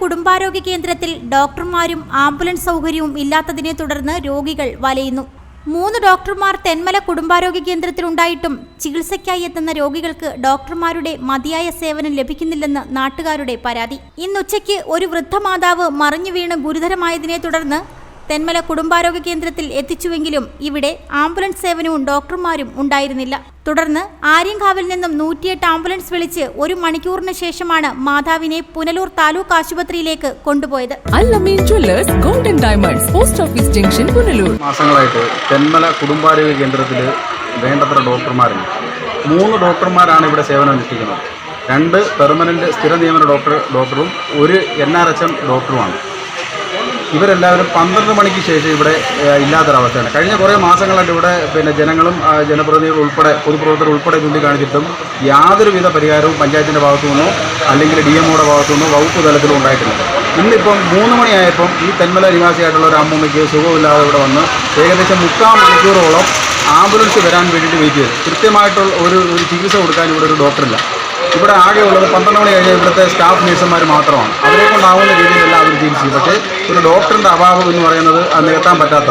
കുടുംബാരോഗ്യ കേന്ദ്രത്തിൽ ഡോക്ടർമാരും ആംബുലൻസ് സൗകര്യവും ഇല്ലാത്തതിനെ തുടർന്ന് രോഗികൾ വലയുന്നു. മൂന്ന് ഡോക്ടർമാർ തെന്മല കുടുംബാരോഗ്യ കേന്ദ്രത്തിലുണ്ടായിട്ടും ചികിത്സയ്ക്കായി എത്തുന്ന രോഗികൾക്ക് ഡോക്ടർമാരുടെ മതിയായ സേവനം ലഭിക്കുന്നില്ലെന്ന് നാട്ടുകാരുടെ പരാതി. ഇന്നുച്ചയ്ക്ക് ഒരു വൃദ്ധമാതാവ് മറിഞ്ഞു വീണ് ഗുരുതരമായതിനെ തുടർന്ന് തെന്മല കുടുംബാരോഗ്യ കേന്ദ്രത്തിൽ എത്തിച്ചുവെങ്കിലും ഇവിടെ ആംബുലൻസ് സേവനവും ഡോക്ടർമാരും ഉണ്ടായിരുന്നില്ല. തുടർന്ന് ആര്യങ്കാവിൽ നിന്നും നൂറ്റിയെട്ട് ആംബുലൻസ് വിളിച്ച് ഒരു മണിക്കൂറിന് ശേഷമാണ് മാതാവിനെ പുനലൂർ താലൂക്ക് ആശുപത്രിയിലേക്ക് കൊണ്ടുപോയത്. Golden diamonds post office junction Punalur. മാസങ്ങളായിട്ട് Thenmala കുടുംബാരോഗ്യ കേന്ദ്രത്തിൽ വേണ്ടത്ര ഡോക്ടർമാരില്ല മൂന്ന് ഡോക്ടർമാരാണ് ഇവിടെ സേവനം അനുഷ്ഠിക്കുന്നത്. രണ്ട് പെർമനന്റ് സ്ഥിര നിയമന ഡോക്ടർ ഡോക്ടറും ഒരു എൻ ആർ എച്ച് എം ഡോക്ടറുമാണ്. ഇവരെല്ലാവരും പന്ത്രണ്ട് മണിക്ക് ശേഷം ഇവിടെ ഇല്ലാത്തൊരവസ്ഥയാണ്. കഴിഞ്ഞ കുറേ മാസങ്ങളായിട്ട് ഇവിടെ പിന്നെ ജനങ്ങളും ജനപ്രതിനിധികൾ ഉൾപ്പെടെ പൊതുപ്രവർത്തകർ ഉൾപ്പെടെ ചൂണ്ടിക്കാണിച്ചിട്ടും യാതൊരുവിധ പരിഹാരവും പഞ്ചായത്തിന്റെ ഭാഗത്തു നിന്നോ അല്ലെങ്കിൽ ഡി എംഒയുടെ ഭാഗത്തു നിന്നോ വകുപ്പ് തലത്തിലും ഉണ്ടായിട്ടില്ല. ഇന്നിപ്പം മൂന്ന് മണിയായപ്പം ഈ തെന്മല നിവാസിയായിട്ടുള്ള ഒരു അമ്മൂമ്മയ്ക്ക് സുഖമില്ലാതെ ഇവിടെ വന്ന് ഏകദേശം മുക്കാൽ മണിക്കൂറോളം ആംബുലൻസ് വരാൻ വേണ്ടിയിട്ട് വെയിറ്റ് ചെയ്തു. കൃത്യമായിട്ടുള്ള ഒരു ഒരു ചികിത്സ കൊടുക്കാൻ ഇവിടെ ഒരു ഡോക്ടറില്ല. ഇവിടെ ആകെ ഉള്ളത് പന്ത്രണ്ട് മണി കഴിഞ്ഞാൽ ഇവിടുത്തെ സ്റ്റാഫ് നേഴ്സുമാർ മാത്രമാണ്. അവരെ കൊണ്ടാവുന്ന രീതിയിലെല്ലാം അവർ ചികിത്സ ചെയ്യും പക്ഷേ ഒരു ഡോക്ടറിന്റെ അഭാവം എന്ന് പറയുന്നത് അത് നികത്താൻ പറ്റാത്ത.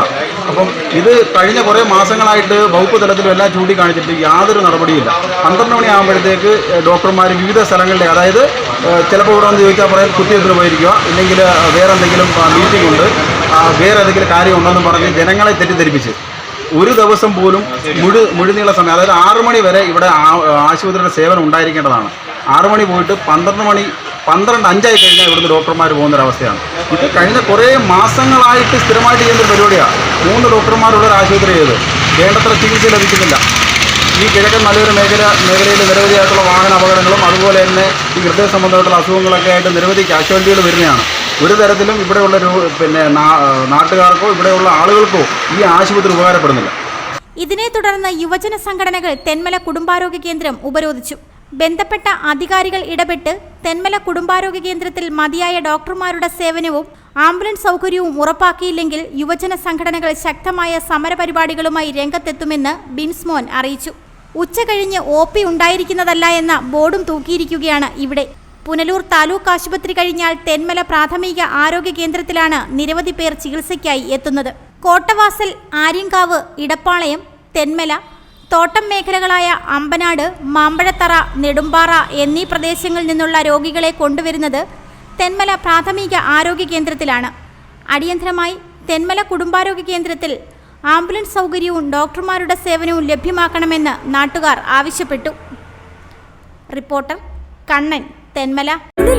അപ്പം ഇത് കഴിഞ്ഞ കുറേ മാസങ്ങളായിട്ട് വകുപ്പ് തലത്തിലും എല്ലാം ചൂണ്ടിക്കാണിച്ചിട്ട് യാതൊരു നടപടിയില്ല. പന്ത്രണ്ട് മണി ആകുമ്പോഴത്തേക്ക് ഡോക്ടർമാർ വിവിധ സ്ഥലങ്ങളിലെ അതായത് ചിലപ്പോൾ ഇവിടെ വന്ന് ചോദിച്ചാൽ പറയാൻ കുത്തിവെപ്പിന് പോയിരിക്കുക. ഇല്ലെങ്കിൽ വേറെ എന്തെങ്കിലും മീറ്റിംഗ് ഉണ്ട്. വേറെ എന്തെങ്കിലും കാര്യമുണ്ടെന്ന് പറഞ്ഞ് ജനങ്ങളെ തെറ്റിദ്ധരിപ്പിച്ച്. ഒരു ദിവസം പോലും മുഴു മുഴുനീള സമയം അതായത് ആറു മണി വരെ ഇവിടെ ആശുപത്രിയുടെ സേവനം ഉണ്ടായിരിക്കേണ്ടതാണ്. ആറു മണി പോയിട്ട് പന്ത്രണ്ട് മണി പന്ത്രണ്ട് അഞ്ചായി കഴിഞ്ഞാൽ ഇവിടുന്ന് ഡോക്ടർമാർ പോകുന്നൊരവസ്ഥയാണ്. ഇത് കഴിഞ്ഞ കുറേ മാസങ്ങളായിട്ട് സ്ഥിരമായിട്ട് ചെയ്യുന്നൊരു പരിപാടിയാണ് മൂന്ന് ഡോക്ടർമാരുള്ള ഒരു ആശുപത്രി ചെയ്ത് വേണ്ടത്ര ചികിത്സ ലഭിക്കുന്നില്ല. ഈ കിഴക്കൻ മലയോര മേഖല മേഖലയിൽ നിരവധിയായിട്ടുള്ള വാഹന അപകടങ്ങളും അതുപോലെ തന്നെ ഈ ഹൃദയ സംബന്ധമായിട്ടുള്ള അസുഖങ്ങളൊക്കെ ആയിട്ട് നിരവധി കാഷ്വാലിറ്റികൾ വരുന്നതാണ്. ഒരു തരത്തിലും ഇവിടെയുള്ള പിന്നെ നാട്ടുകാർക്കോ ഇവിടെയുള്ള ആളുകൾക്കോ ഈ ആശുപത്രി ഉപകാരപ്പെടുന്നില്ല. ഇതിനെ തുടർന്ന് യുവജന സംഘടനകൾ തെന്മല കുടുംബാരോഗ്യ കേന്ദ്രം ഉപരോധിച്ചു. ബന്ധപ്പെട്ട അധികാരികൾ ഇടപെട്ട് തെന്മല കുടുംബാരോഗ്യ കേന്ദ്രത്തിൽ മതിയായ ഡോക്ടർമാരുടെ സേവനവും ആംബുലൻസ് സൗകര്യവും ഉറപ്പാക്കിയില്ലെങ്കിൽ യുവജന സംഘടനകൾ ശക്തമായ സമരപരിപാടികളുമായി രംഗത്തെത്തുമെന്ന് ബിൻസ്മോൻ അറിയിച്ചു. ഉച്ച കഴിഞ്ഞ് ഒ പി ഉണ്ടായിരിക്കുന്നതല്ല എന്ന ബോർഡും തൂക്കിയിരിക്കുകയാണ് ഇവിടെ. പുനലൂർ താലൂക്ക് ആശുപത്രി കഴിഞ്ഞാൽ തെന്മല പ്രാഥമിക ആരോഗ്യ കേന്ദ്രത്തിലാണ് നിരവധി പേർ ചികിത്സയ്ക്കായി എത്തുന്നത്. കോട്ടവാസൽ ആര്യങ്കാവ് ഇടപ്പാളയം തെന്മല തോട്ടം മേഖലകളായ അമ്പനാട് മാമ്പഴത്തറ നെടുമ്പാറ എന്നീ പ്രദേശങ്ങളിൽ നിന്നുള്ള രോഗികളെ കൊണ്ടുവരുന്നത് തെന്മല പ്രാഥമിക ആരോഗ്യ കേന്ദ്രത്തിലാണ്. അടിയന്തരമായി തെന്മല കുടുംബാരോഗ്യ കേന്ദ്രത്തിൽ ആംബുലൻസ് സൗകര്യവും ഡോക്ടർമാരുടെ സേവനവും ലഭ്യമാക്കണമെന്ന് നാട്ടുകാർ ആവശ്യപ്പെട്ടു. റിപ്പോർട്ടർ കണ്ണൻ. തെന്മല